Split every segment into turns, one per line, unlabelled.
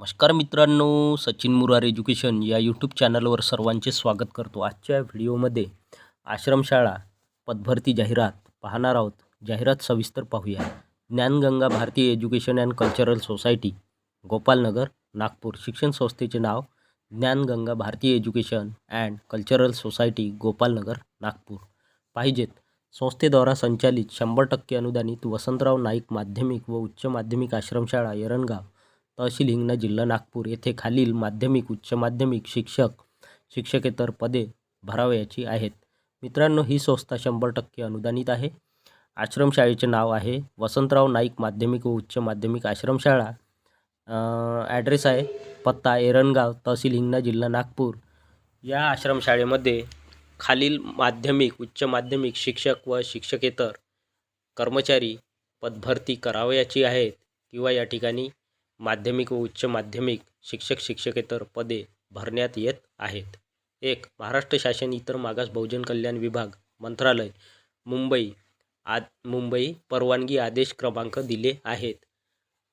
नमस्कार मित्रांनो सचिन मुरार एज्युकेशन या यूट्यूब चॅनलवर सर्वांचे स्वागत करतो. आजच्या व्हिडिओमध्ये आश्रमशाळा पदभरती जाहिरात पाहणार आहोत. जाहिरात सविस्तर पाहूया. Gyanganga Bharatiya education and cultural society Gopalnagar Nagpur. शिक्षण संस्थेचे नाव Gyanganga Bharatiya education and cultural society Gopalnagar Nagpur. पाहिजेत. संस्थेद्वारा संचालित शंभर टक्के अनुदानित वसंतराव नाईक माध्यमिक व उच्च माध्यमिक आश्रमशाळा यरणगाव तहसील हिंगणा जिल्हा नागपूर येथे खालील माध्यमिक उच्च माध्यमिक शिक्षक शिक्षकेतर पदे भरावयाची आहेत. मित्रांनो ही संस्था शंभर टक्के अनुदानित आहे. आश्रमशाळेचे नाव आहे वसंतराव नाईक माध्यमिक व उच्च माध्यमिक आश्रमशाळा. ॲड्रेस आहे पत्ता एरणगाव तहसील हिंगणा जिल्हा नागपूर. या आश्रमशाळेमध्ये खालील माध्यमिक उच्च माध्यमिक शिक्षक व शिक्षकेतर कर्मचारी पदभरती करावयाची आहेत किंवा या ठिकाणी माध्यमिक व उच्च माध्यमिक शिक्षक शिक्षकेतर पदे भरण्यात येत आहेत. एक महाराष्ट्र शासन इतर मागास बहुजन कल्याण विभाग मंत्रालय मुंबई आद मुंबई परवानगी आदेश क्रमांक दिले आहेत.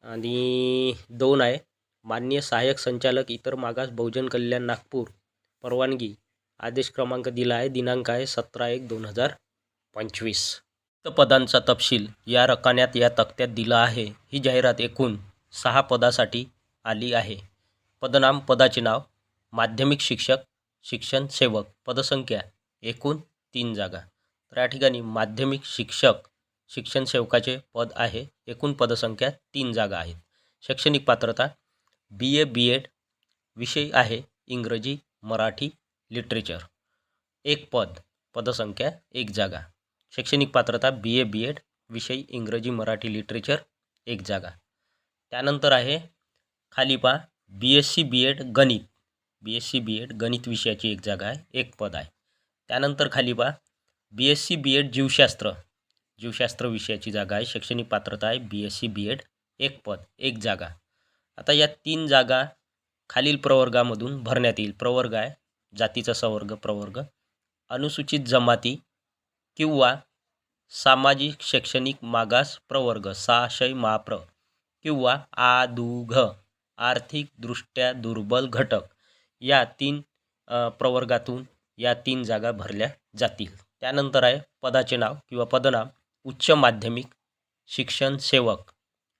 आणि दोन आहे मान्य सहाय्यक संचालक इतर मागास बहुजन कल्याण नागपूर परवानगी आदेश क्रमांक दिला आहे दिनांक आहे सतरा एक दोन हजार पंचवीस. पदांचा तपशील या रकान्यात या तक्त्यात दिला आहे. ही जाहिरात एकूण सहा पदासाठी आली आहे. पदनाम पदाचे नाव माध्यमिक शिक्षक शिक्षण सेवक पदसंख्या एकूण तीन जागा. तर या ठिकाणी माध्यमिक शिक्षक शिक्षण सेवकाचे पद आहे. एकूण पदसंख्या तीन जागा आहेत. शैक्षणिक पात्रता बी ए बी एड विषय आहे इंग्रजी मराठी लिटरेचर एक पद पदसंख्या एक जागा. शैक्षणिक पात्रता बी ए बी एड विषय इंग्रजी मराठी लिटरेचर एक जागा. त्यानंतर आहे खाली पहा B S C B Ed गणित. B S C B Ed गणित विषयाची एक जागा आहे एक पद आहे. त्यानंतर खाली पहा B S C B Ed जीवशास्त्र. जीवशास्त्र विषयाची जागा आहे शैक्षणिक पात्रता आहे B S C B Ed एक पद एक जागा. आता या तीन जागा खालील प्रवर्गामधून भरण्यात येईल. प्रवर्ग आहे जातीचा सवर्ग प्रवर्ग. अनुसूचित जमाती किंवा सामाजिक शैक्षणिक मागास प्रवर्ग सहाशय महाप्र किंवा आदुघ आर्थिकदृष्ट्या दुर्बल घटक. या तीन प्रवर्गातून या तीन जागा भरल्या जातील. त्यानंतर आहे पदाचे नाव किंवा पदनाम उच्च माध्यमिक शिक्षण सेवक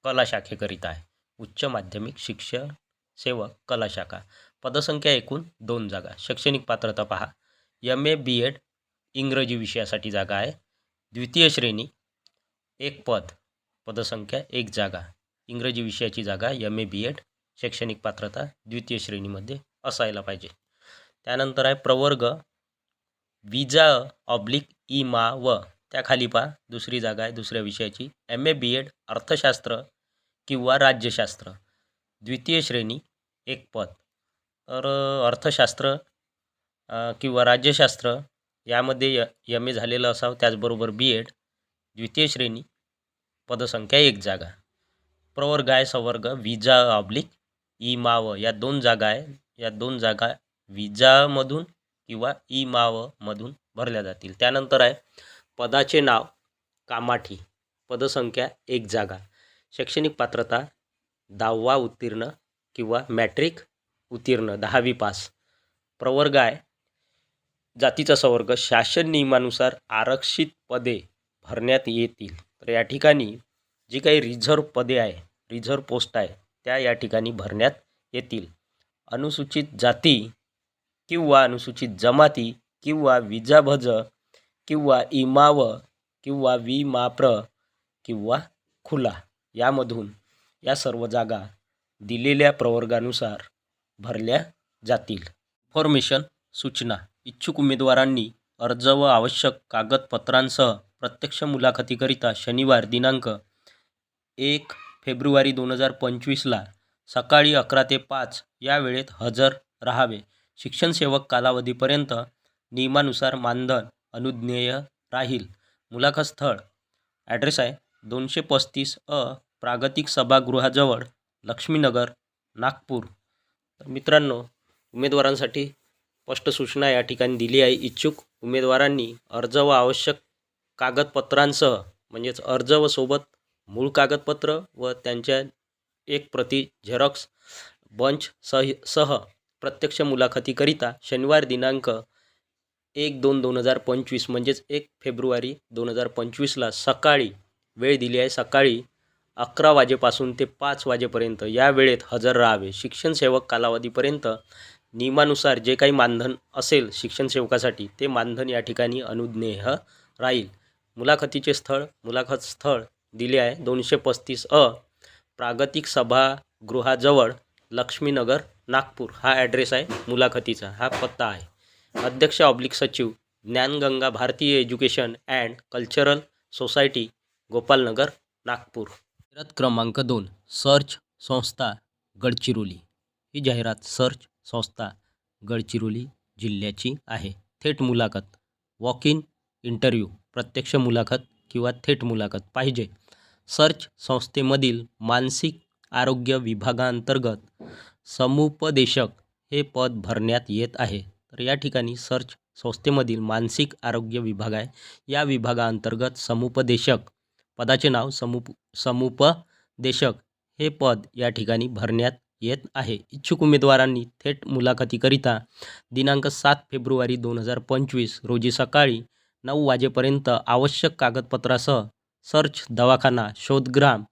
कला शाखेकरिता आहे. उच्च माध्यमिक शिक्षण सेवक कला शाखा. पदसंख्या एकूण दोन जागा. शैक्षणिक पात्रता पहा. एम ए बी एड इंग्रजी विषयासाठी जागा आहे. द्वितीय श्रेणी एक पद. पदसंख्या एक जागा. इंग्रजी विषयाची जागा एम ए बी एड शैक्षणिक पात्रता द्वितीय श्रेणीमध्ये असायला पाहिजे. त्यानंतर आहे प्रवर्ग विजा ऑब्लिक ई मा व. त्याखाली पहा दुसरी जागा आहे दुसऱ्या विषयाची. एम ए बी एड अर्थशास्त्र किंवा राज्यशास्त्र. द्वितीय श्रेणी एक पद. तर अर्थशास्त्र किंवा राज्यशास्त्र यामध्ये य एम ए झालेलं असावं. त्याचबरोबर बी एड द्वितीय श्रेणी पदसंख्या एक जागा. प्रवर्ग आहे सवर्ग विजा ऑब्लिक ई माव या दोन जागा आहे. या दोन जागा विजामधून किंवा ई मावमधून भरल्या जातील. त्यानंतर आहे पदाचे नाव कामाठी पदसंख्या एक जागा. शैक्षणिक पात्रता दहावा उत्तीर्ण किंवा मॅट्रिक उत्तीर्ण दहावी पास. प्रवर्ग आहे जातीचा संवर्ग शासन नियमानुसार आरक्षित पदे भरण्यात येतील. तर या ठिकाणी जी काही रिझर्व पदे आहे रिझर्व पोस्ट आहे त्या या ठिकाणी भरण्यात येतील. अनुसूचित जाती किंवा अनुसूचित जमाती किंवा विजाभज किंवा इमाव किंवा विमाप्र किंवा खुला यामधून या सर्व जागा दिलेल्या प्रवर्गानुसार भरल्या जातील. इन्फॉर्मेशन सूचना. इच्छुक उमेदवारांनी अर्ज व आवश्यक कागदपत्रांसह प्रत्यक्ष मुलाखतीकरिता शनिवार दिनांक एक फेब्रुवारी दोन हजार पंचवीसला सकाळी अकरा ते पाच या वेळेत हजर राहावे. शिक्षण सेवक कालावधीपर्यंत नियमानुसार मानधन अनुज्ञेय राहील. मुलाखत स्थळ. ॲड्रेस आहे दोनशे पस्तीस अ प्रागतिक सभागृहाजवळ लक्ष्मीनगर नागपूर. तर मित्रांनो उमेदवारांसाठी स्पष्ट सूचना या ठिकाणी दिली आहे. इच्छुक उमेदवारांनी अर्ज व आवश्यक कागदपत्रांसह म्हणजेच अर्ज व सोबत मूळ कागदपत्र व त्यांच्या एक प्रति झेरॉक्स बंच सह सह प्रत्यक्ष मुलाखतीकरिता शनिवार दिनांक एक दोन दोन हजार पंचवीस म्हणजेच एक फेब्रुवारी दोन हजार पंचवीसला सकाळी वेळ दिली आहे सकाळी अकरा वाजेपासून ते पाच वाजेपर्यंत. या वेळेत हजर राहावे. शिक्षण सेवक कालावधीपर्यंत नियमानुसार जे काही मानधन असेल शिक्षण सेवकासाठी ते मानधन या ठिकाणी अनुज्ञेय राहील. मुलाखतीचे स्थळ मुलाखत स्थळ दिले आहे. दोनशे पस्तीस अ प्रागतिक सभागृहाजवळ लक्ष्मीनगर नागपूर. हा ॲड्रेस आहे मुलाखतीचा. हा पत्ता आहे. अध्यक्ष ऑब्लिक सचिव Gyanganga Bharatiya education and cultural society Gopalnagar Nagpur. जाहिरात क्रमांक दोन सर्च संस्था गडचिरोली. ही जाहिरात सर्च संस्था गडचिरोली जिल्ह्याची आहे. थेट मुलाखत वॉक इन इंटरव्ह्यू प्रत्यक्ष मुलाखत किंवा थेट मुलाखत पाहिजे. सर्च संस्थेमधील मानसिक आरोग्य विभागांतर्गत समुपदेशक हे पद भरण्यात येत आहे. तर या ठिकाणी सर्च संस्थेमधील मानसिक आरोग्य विभाग आहे. या विभागाअंतर्गत समुपदेशक पदाचे नाव समुप समुपदेशक हे पद या ठिकाणी भरण्यात येत आहे. इच्छुक उमेदवारांनी थेट मुलाखतीकरिता दिनांक सात फेब्रुवारी दोन हजार पंचवीस रोजी सकाळी नऊ वाजेपर्यंत आवश्यक कागदपत्रासह सर्च दवाखाना शोधग्राम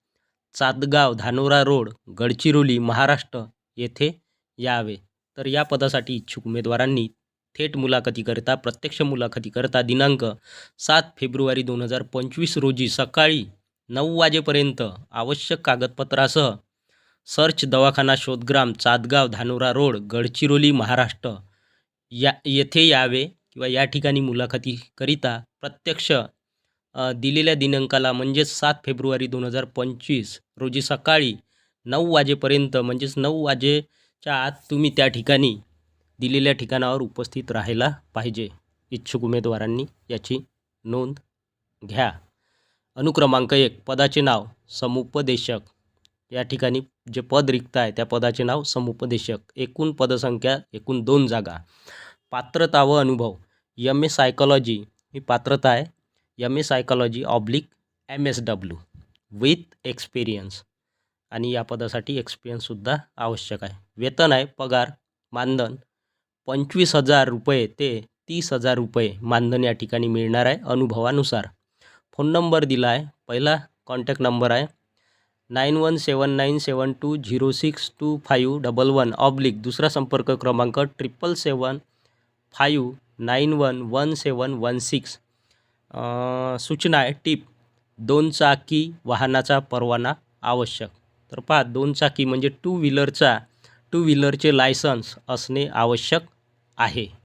चातगाव धानोरा रोड गडचिरोली महाराष्ट्र येथे यावे. तर या पदासाठी इच्छुक उमेदवारांनी थेट मुलाखतीकरिता प्रत्यक्ष मुलाखतीकरिता दिनांक सात फेब्रुवारी दोन हजार पंचवीस रोजी सकाळी नऊ वाजेपर्यंत आवश्यक कागदपत्रासह सर्च दवाखाना शोधग्राम चातगाव धानोरा रोड गडचिरोली महाराष्ट्र या येथे यावे. किंवा या ठिकाणी मुलाखतीकरिता प्रत्यक्ष दिलेल्या दिनांकाला म्हणजेच सात फेब्रुवारी दोन हजार पंचवीस रोजी सकाळी नऊ वाजेपर्यंत म्हणजेच नऊ वाजेच्या आत तुम्ही त्या ठिकाणी दिलेल्या ठिकाणावर उपस्थित राहायला पाहिजे. इच्छुक उमेदवारांनी याची नोंद घ्या. अनुक्रमांक एक पदाचे नाव समुपदेशक. या ठिकाणी जे पद रिक्त आहे त्या पदाचे नाव समुपदेशक. एकूण पदसंख्या एकूण दोन जागा. पात्रता व अनुभव. यम ए सायकॉलॉजी ही पात्रता आहे. M A psychology oblique M S W with experience आणि या पदासाठी एक्सपिरियन्ससुद्धा आवश्यक आहे. वेतन आहे पगार मानधन. पंचवीस हजार रुपये ते तीस हजार रुपये मानधन या ठिकाणी मिळणार आहे अनुभवानुसार. फोन नंबर दिला आहे. पहिला कॉन्टॅक्ट नंबर आहे. Nine one seven nine seven two zero six two five double one oblique दुसरा संपर्क क्रमांक triple seven five nine one one seven one six. सूचना आहे टीप दोन चाकी वाहनाचा परवाना आवश्यक. तर पहा दोन चाकी म्हणजे टू व्हीलरचा टू व्हीलरचे लायसन्स असणे आवश्यक आहे.